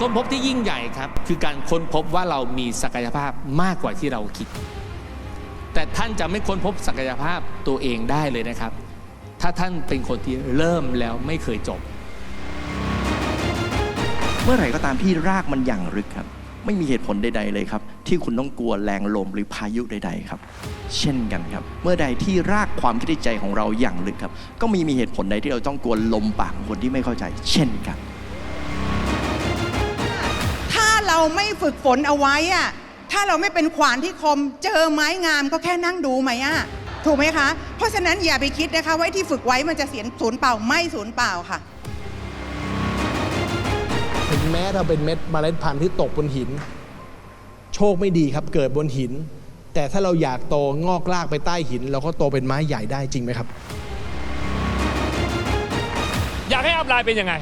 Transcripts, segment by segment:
ค้นพบที่ยิ่งใหญ่ครับ คือการค้นพบว่าเรามีศักยภาพมากกว่าที่เราคิด แต่ท่านจะไม่ค้นพบศักยภาพตัวเองได้เลยนะครับ ถ้าท่านเป็นคนที่เริ่มแล้วไม่เคยจบ เมื่อไหร่ก็ตามที่รากมันอย่างลึกครับ ไม่มีเหตุผลใด ๆ เลยครับ ที่คุณต้องกลัวแรงลมหรือพายุใด ๆ ครับ เช่นกันครับ เมื่อใดที่รากความคิดในใจของเราอย่างลึกครับ ก็ไมีมีเหตุผลใดที่เราต้องกลัวลมปากของคนที่ไม่เข้าใจ เช่นกัน ไม่ฝึกฝนเอาไว้อะถ้าเราไม่เป็นขวานที่คม เจอไม้งามก็แค่นั่งดูไหมอะถูกไหมคะ เพราะฉะนั้นอย่าไปคิดนะคะว่าไอ้ที่ฝึกไว้มันจะเสียศูนย์เปล่าไม่ศูนย์เปล่าค่ะ ถึงแม้เราเป็นเม็ดเมล็ดพันธุ์ที่ตกบนหิน โชคไม่ดีครับเกิดบนหิน แต่ถ้าเราอยากโตงอกรากไปใต้หิน เราก็โตเป็นไม้ใหญ่ได้จริงไหมครับ อยากให้อัพไลน์เป็นยังไง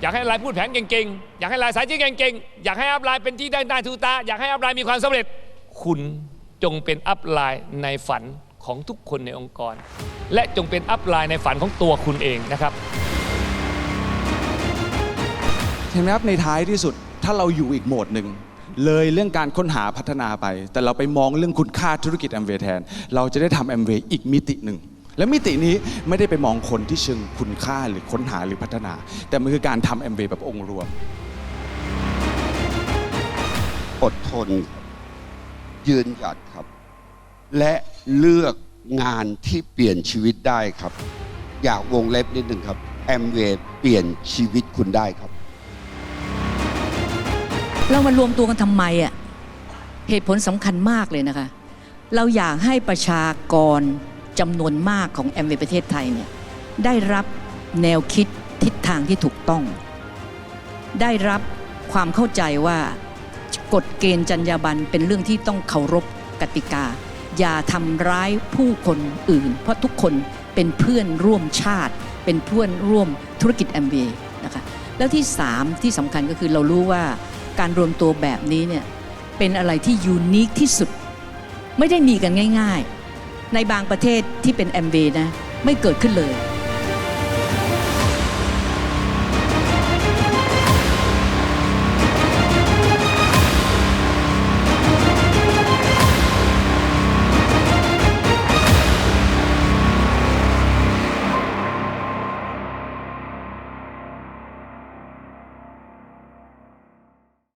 อยากให้ลน์พูดแผนเก่งๆ อยากให้ลน์สายที่เก่งๆ อยากให้อัพไลน์เป็นที่ได้หน้าทูตา อยากให้อัพไลน์มีความสำเร็จ คุณจงเป็นอัพไลน์ในฝันของทุกคนในองค์กร และจงเป็นอัพไลน์ในฝันของตัวคุณเองนะครับเห็นไหมครับในท้ายที่สุดถ้าเราอยู่อีกโหมดหนึ่งเลยเรื่องการค้นหาพัฒนาไป แต่เราไปมองเรื่องคุณค่าธุรกิจแอมเวย์แทน เราจะได้ทำแอมเวย์อีกมิติหนึ่ง และมิตินี้ไม่ได้ไปมองคนที่เชิงคุณค่าหรือค้นหาหรือพัฒนา แต่มันคือการทำแอมเวย์แบบองค์รวม อดทน ยืนหยัดครับ และเลือกงานที่เปลี่ยนชีวิตได้ครับ อยากวงเล็บนิดหนึ่งครับแอมเวย์เปลี่ยนชีวิตคุณได้ครับ เรามารวมตัวกันทำไมอะเหตุผลสำคัญมากเลยนะคะ เราอยากให้ประชากร จำนวนมากของแอมเวย์ประเทศไทยเนี่ยได้รับแนวคิดทิศทางที่ถูกต้อง ได้รับความเข้าใจว่ากฎเกณฑ์จรรยาบรรณเป็นเรื่องที่ต้องเคารพกติกา อย่าทำร้ายผู้คนอื่น เพราะทุกคนเป็นเพื่อนร่วมชาติ เป็นเพื่อนร่วมธุรกิจแอมเวย์นะคะแล้วที่สามที่สำคัญก็คือเรารู้ว่าการรวมตัวแบบนี้เนี่ยเป็นอะไรที่ยูนิคที่สุด ไม่ได้มีกันง่าย ๆ ในบางประเทศที่เป็นแอมเวนะไม่เกิดขึ้นเลย